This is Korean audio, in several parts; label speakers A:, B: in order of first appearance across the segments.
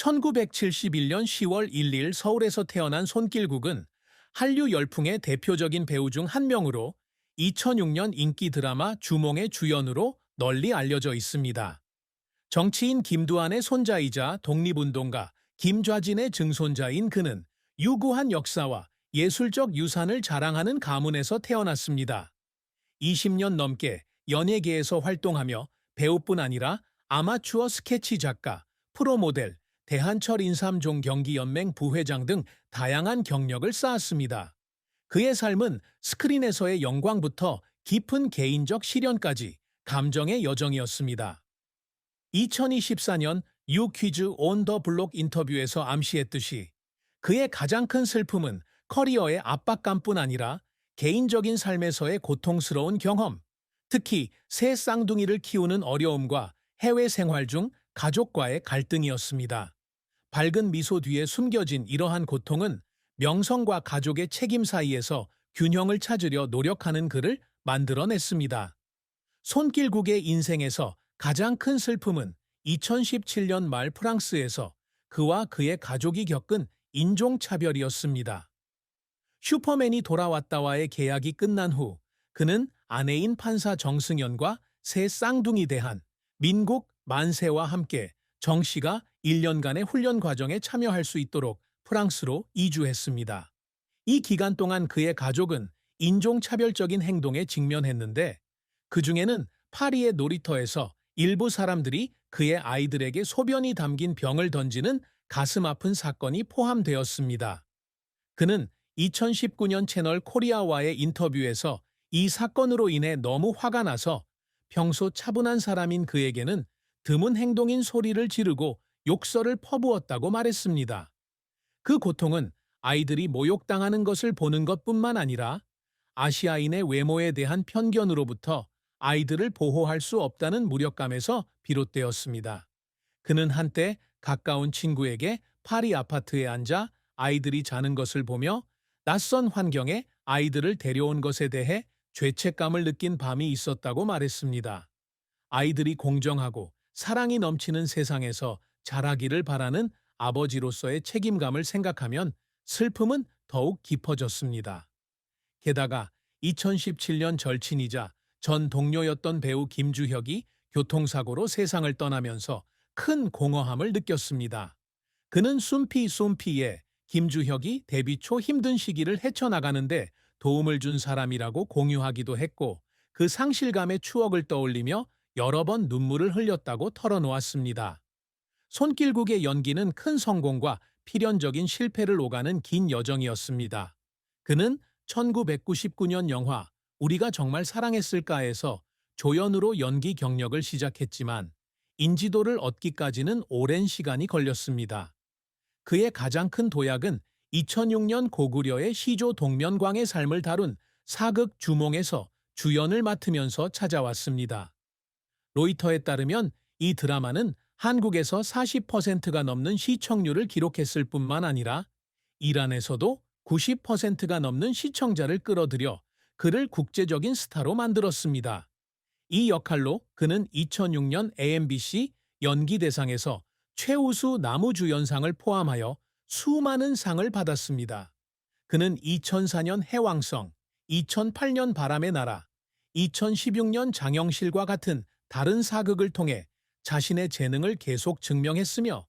A: 1971년 10월 1일 서울에서 태어난 손길국은 한류 열풍의 대표적인 배우 중 한 명으로 2006년 인기 드라마 주몽의 주연으로 널리 알려져 있습니다. 정치인 김두한의 손자이자 독립운동가 김좌진의 증손자인 그는 유구한 역사와 예술적 유산을 자랑하는 가문에서 태어났습니다. 20년 넘게 연예계에서 활동하며 배우뿐 아니라 아마추어 스케치 작가, 프로모델, 대한철 인삼종 경기연맹 부회장 등 다양한 경력을 쌓았습니다. 그의 삶은 스크린에서의 영광부터 깊은 개인적 시련까지 감정의 여정이었습니다. 2024년 유퀴즈 온 더 블록 인터뷰에서 암시했듯이 그의 가장 큰 슬픔은 커리어의 압박감뿐 아니라 개인적인 삶에서의 고통스러운 경험, 특히 새 쌍둥이를 키우는 어려움과 해외 생활 중 가족과의 갈등이었습니다. 밝은 미소 뒤에 숨겨진 이러한 고통은 명성과 가족의 책임 사이에서 균형을 찾으려 노력하는 그를 만들어냈습니다. 손길국의 인생에서 가장 큰 슬픔은 2017년 말 프랑스에서 그와 그의 가족이 겪은 인종차별이었습니다. 슈퍼맨이 돌아왔다와의 계약이 끝난 후 그는 아내인 판사 정승연과 새 쌍둥이 대한 민국 만세와 함께 정 씨가 1년간의 훈련 과정에 참여할 수 있도록 프랑스로 이주했습니다. 이 기간 동안 그의 가족은 인종차별적인 행동에 직면했는데 그 중에는 파리의 놀이터에서 일부 사람들이 그의 아이들에게 소변이 담긴 병을 던지는 가슴 아픈 사건이 포함되었습니다. 그는 2019년 채널 코리아와의 인터뷰에서 이 사건으로 인해 너무 화가 나서 평소 차분한 사람인 그에게는 드문 행동인 소리를 지르고 욕설을 퍼부었다고 말했습니다. 그 고통은 아이들이 모욕당하는 것을 보는 것뿐만 아니라 아시아인의 외모에 대한 편견으로부터 아이들을 보호할 수 없다는 무력감에서 비롯되었습니다. 그는 한때 가까운 친구에게 파리 아파트에 앉아 아이들이 자는 것을 보며 낯선 환경에 아이들을 데려온 것에 대해 죄책감을 느낀 밤이 있었다고 말했습니다. 아이들이 공정하고 사랑이 넘치는 세상에서 자라기를 바라는 아버지로서의 책임감을 생각하면 슬픔은 더욱 깊어졌습니다. 게다가 2017년 절친이자 전 동료였던 배우 김주혁이 교통사고로 세상을 떠나면서 큰 공허함을 느꼈습니다. 그는 숨피 숨피에 김주혁이 데뷔 초 힘든 시기를 헤쳐나가는데 도움을 준 사람이라고 공유하기도 했고 그 상실감의 추억을 떠올리며 여러 번 눈물을 흘렸다고 털어놓았습니다. 손길국의 연기는 큰 성공과 필연적인 실패를 오가는 긴 여정이었습니다. 그는 1999년 영화 우리가 정말 사랑했을까에서 조연으로 연기 경력을 시작했지만 인지도를 얻기까지는 오랜 시간이 걸렸습니다. 그의 가장 큰 도약은 2006년 고구려의 시조 동면광의 삶을 다룬 사극 주몽에서 주연을 맡으면서 찾아왔습니다. 로이터에 따르면 이 드라마는 한국에서 40%가 넘는 시청률을 기록했을 뿐만 아니라 이란에서도 90%가 넘는 시청자를 끌어들여 그를 국제적인 스타로 만들었습니다. 이 역할로 그는 2006년 AMBC 연기대상에서 최우수 남우주연상을 포함하여 수많은 상을 받았습니다. 그는 2004년 해왕성, 2008년 바람의 나라, 2016년 장영실과 같은 다른 사극을 통해 자신의 재능을 계속 증명했으며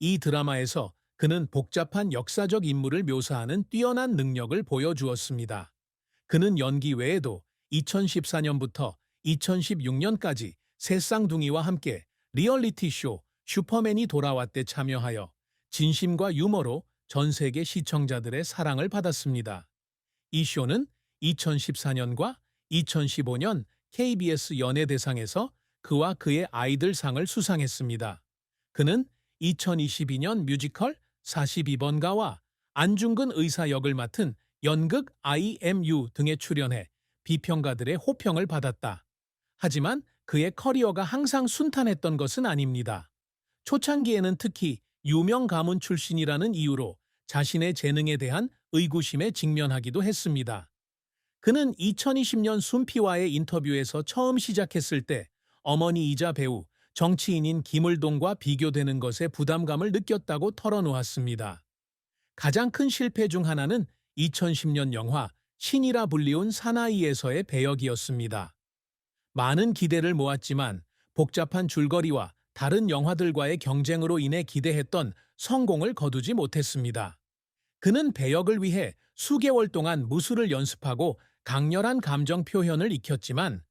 A: 이 드라마에서 그는 복잡한 역사적 인물을 묘사하는 뛰어난 능력을 보여주었습니다. 그는 연기 외에도 2014년부터 2016년까지 새 쌍둥이와 함께 리얼리티 쇼 슈퍼맨이 돌아왔대 참여하여 진심과 유머로 전 세계 시청자들의 사랑을 받았습니다. 이 쇼는 2014년과 2015년 KBS 연예대상에서 그와 그의 아이들 상을 수상했습니다. 그는 2022년 뮤지컬 42번가와 안중근 의사 역을 맡은 연극 IMU 등에 출연해 비평가들의 호평을 받았다. 하지만 그의 커리어가 항상 순탄했던 것은 아닙니다. 초창기에는 특히 유명 가문 출신이라는 이유로 자신의 재능에 대한 의구심에 직면하기도 했습니다. 그는 2020년 순피와의 인터뷰에서 처음 시작했을 때 어머니이자 배우 정치인인 김을동과 비교되는 것에 부담감을 느꼈다고 털어놓았습니다. 가장 큰 실패 중 하나는 2010년 영화 신이라 불리운 사나이에서의 배역이었습니다. 많은 기대를 모았지만 복잡한 줄거리와 다른 영화들과의 경쟁으로 인해 기대했던 성공을 거두지 못했습니다. 그는 배역을 위해 수개월 동안 무술을 연습하고 강렬한 감정 표현을 익혔지만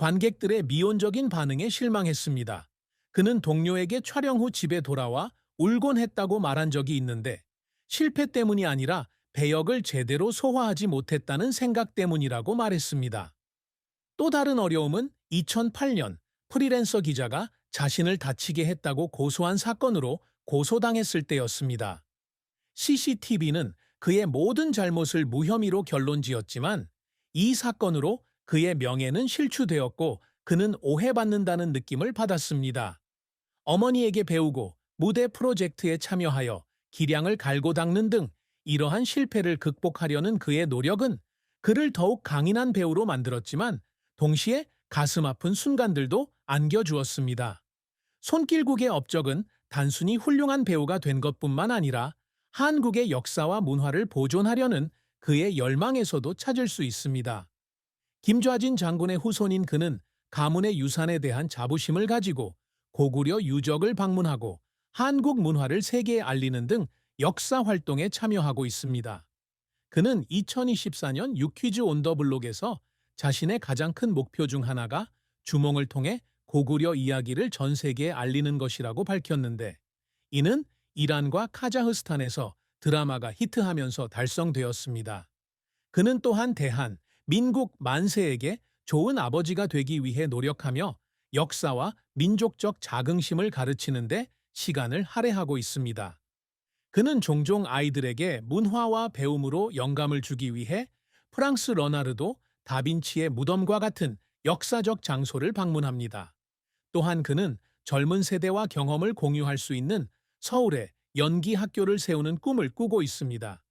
A: 관객들의 미온적인 반응에 실망했습니다. 그는 동료에게 촬영 후 집에 돌아와 울곤 했다고 말한 적이 있는데 실패 때문이 아니라 배역을 제대로 소화하지 못했다는 생각 때문이라고 말했습니다. 또 다른 어려움은 2008년 프리랜서 기자가 자신을 다치게 했다고 고소한 사건으로 고소당했을 때였습니다. CCTV는 그의 모든 잘못을 무혐의로 결론 지었지만 이 사건으로 그의 명예는 실추되었고 그는 오해받는다는 느낌을 받았습니다. 어머니에게 배우고 무대 프로젝트에 참여하여 기량을 갈고 닦는 등 이러한 실패를 극복하려는 그의 노력은 그를 더욱 강인한 배우로 만들었지만 동시에 가슴 아픈 순간들도 안겨주었습니다. 손길국의 업적은 단순히 훌륭한 배우가 된 것뿐만 아니라 한국의 역사와 문화를 보존하려는 그의 열망에서도 찾을 수 있습니다. 김좌진 장군의 후손인 그는 가문의 유산에 대한 자부심을 가지고 고구려 유적을 방문하고 한국 문화를 세계에 알리는 등 역사 활동에 참여하고 있습니다. 그는 2024년 유퀴즈 온더 블록에서 자신의 가장 큰 목표 중 하나가 주몽을 통해 고구려 이야기를 전 세계에 알리는 것이라고 밝혔는데 이는 이란과 카자흐스탄에서 드라마가 히트하면서 달성되었습니다. 그는 또한 대한, 민국 만세에게 좋은 아버지가 되기 위해 노력하며 역사와 민족적 자긍심을 가르치는데 시간을 할애하고 있습니다. 그는 종종 아이들에게 문화와 배움으로 영감을 주기 위해 프랑스 러나르도, 다빈치의 무덤과 같은 역사적 장소를 방문합니다. 또한 그는 젊은 세대와 경험을 공유할 수 있는 서울에 연기 학교를 세우는 꿈을 꾸고 있습니다.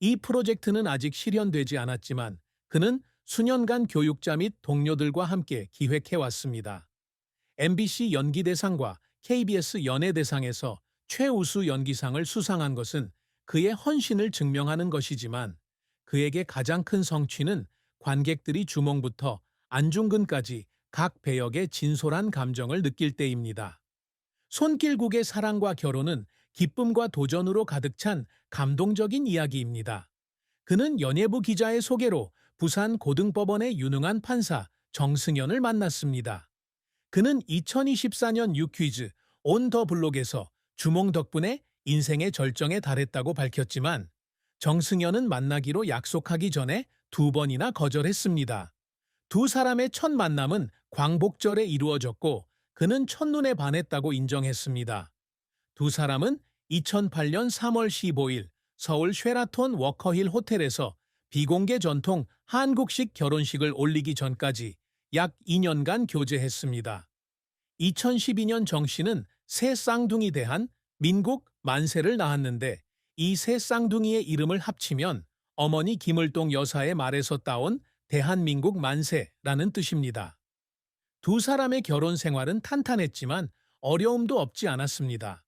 A: 이 프로젝트는 아직 실현되지 않았지만 그는 수년간 교육자 및 동료들과 함께 기획해왔습니다. MBC 연기대상과 KBS 연예대상에서 최우수 연기상을 수상한 것은 그의 헌신을 증명하는 것이지만 그에게 가장 큰 성취는 관객들이 주몽부터 안중근까지 각 배역의 진솔한 감정을 느낄 때입니다. 손길국의 사랑과 결혼은 기쁨과 도전으로 가득 찬 감동적인 이야기입니다. 그는 연예부 기자의 소개로 부산 고등법원의 유능한 판사 정승현을 만났습니다. 그는 2024년 유퀴즈 온 더 블록에서 주몽 덕분에 인생의 절정에 달했다고 밝혔지만 정승현은 만나기로 약속하기 전에 두 번이나 거절했습니다. 두 사람의 첫 만남은 광복절에 이루어졌고 그는 첫눈에 반했다고 인정했습니다. 두 사람은 2008년 3월 15일 서울 쉐라톤 워커힐 호텔에서 비공개 전통 한국식 결혼식을 올리기 전까지 약 2년간 교제했습니다. 2012년 정 씨는 새 쌍둥이 대한 민국 만세를 낳았는데 이 새 쌍둥이의 이름을 합치면 어머니 김을동 여사의 말에서 따온 대한민국 만세라는 뜻입니다. 두 사람의 결혼 생활은 탄탄했지만 어려움도 없지 않았습니다.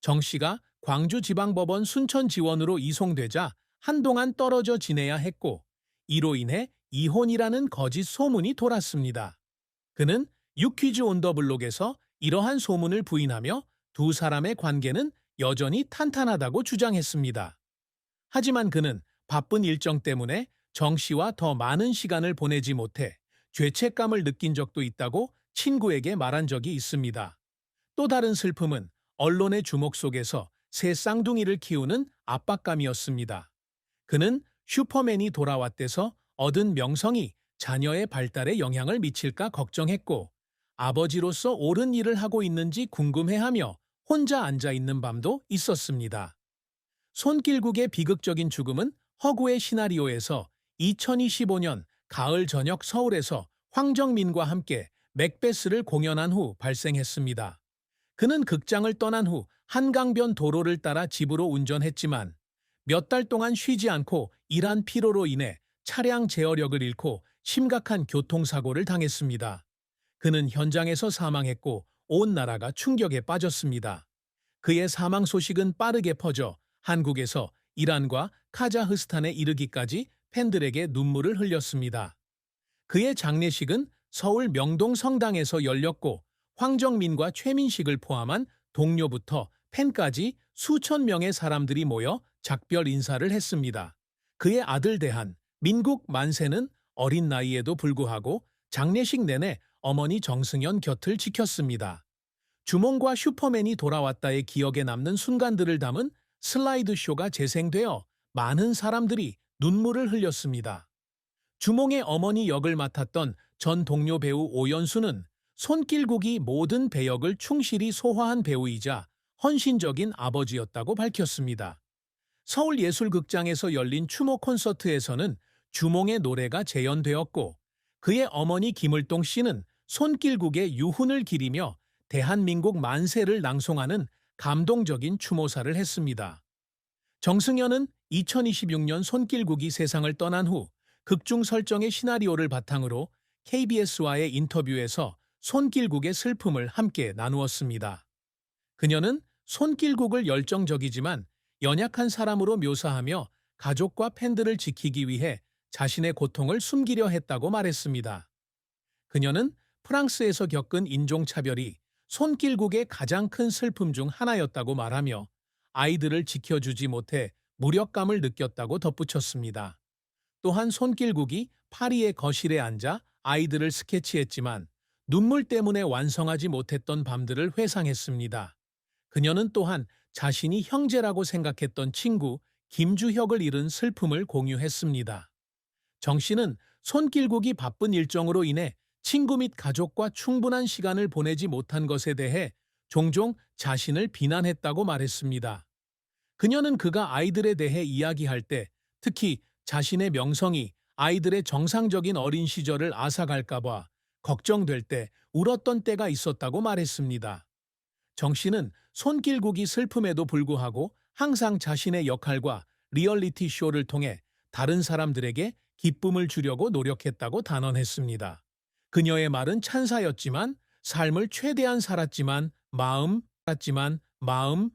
A: 정 씨가 광주지방법원 순천 지원으로 이송되자 한동안 떨어져 지내야 했고 이로 인해 이혼이라는 거짓 소문이 돌았습니다. 그는 유퀴즈 온더 블록에서 이러한 소문을 부인하며 두 사람의 관계는 여전히 탄탄하다고 주장했습니다. 하지만 그는 바쁜 일정 때문에 정 씨와 더 많은 시간을 보내지 못해 죄책감을 느낀 적도 있다고 친구에게 말한 적이 있습니다. 또 다른 슬픔은 언론의 주목 속에서 새 쌍둥이를 키우는 압박감이었습니다. 그는 슈퍼맨이 돌아왔대서 얻은 명성이 자녀의 발달에 영향을 미칠까 걱정했고 아버지로서 옳은 일을 하고 있는지 궁금해하며 혼자 앉아 있는 밤도 있었습니다. 손길국의 비극적인 죽음은 허구의 시나리오에서 2025년 가을 저녁 서울에서 황정민과 함께 맥베스를 공연한 후 발생했습니다. 그는 극장을 떠난 후 한강변 도로를 따라 집으로 운전했지만 몇 달 동안 쉬지 않고 일한 피로로 인해 차량 제어력을 잃고 심각한 교통사고를 당했습니다. 그는 현장에서 사망했고 온 나라가 충격에 빠졌습니다. 그의 사망 소식은 빠르게 퍼져 한국에서 이란과 카자흐스탄에 이르기까지 팬들에게 눈물을 흘렸습니다. 그의 장례식은 서울 명동 성당에서 열렸고 황정민과 최민식을 포함한 동료부터 팬까지 수천 명의 사람들이 모여 작별 인사를 했습니다. 그의 아들 대한 민국 만세는 어린 나이에도 불구하고 장례식 내내 어머니 정승연 곁을 지켰습니다. 주몽과 슈퍼맨이 돌아왔다의 기억에 남는 순간들을 담은 슬라이드 쇼가 재생되어 많은 사람들이 눈물을 흘렸습니다. 주몽의 어머니 역을 맡았던 전 동료 배우 오연수는 손길국이 모든 배역을 충실히 소화한 배우이자 헌신적인 아버지였다고 밝혔습니다. 서울예술극장에서 열린 추모 콘서트에서는 주몽의 노래가 재연되었고 그의 어머니 김을동 씨는 손길국의 유훈을 기리며 대한민국 만세를 낭송하는 감동적인 추모사를 했습니다. 정승현은 2026년 손길국이 세상을 떠난 후 극중 설정의 시나리오를 바탕으로 KBS와의 인터뷰에서 손길국의 슬픔을 함께 나누었습니다. 그녀는 손길국을 열정적이지만 연약한 사람으로 묘사하며 가족과 팬들을 지키기 위해 자신의 고통을 숨기려 했다고 말했습니다. 그녀는 프랑스에서 겪은 인종차별이 손길국의 가장 큰 슬픔 중 하나였다고 말하며 아이들을 지켜주지 못해 무력감을 느꼈다고 덧붙였습니다. 또한 손길국이 파리의 거실에 앉아 아이들을 스케치했지만 눈물 때문에 완성하지 못했던 밤들을 회상했습니다. 그녀는 또한 자신이 형제라고 생각했던 친구 김주혁을 잃은 슬픔을 공유했습니다. 정 씨는 손길국이 바쁜 일정으로 인해 친구 및 가족과 충분한 시간을 보내지 못한 것에 대해 종종 자신을 비난했다고 말했습니다. 그녀는 그가 아이들에 대해 이야기할 때 특히 자신의 명성이 아이들의 정상적인 어린 시절을 앗아갈까봐 걱정될 때 울었던 때가 있었다고 말했습니다. 정 씨는 손길국이 슬픔에도 불구하고 항상 자신의 역할과 리얼리티 쇼를 통해 다른 사람들에게 기쁨을 주려고 노력했다고 단언했습니다. 그녀의 말은 찬사였지만 삶을 최대한 살았지만 마음 살았지만 마음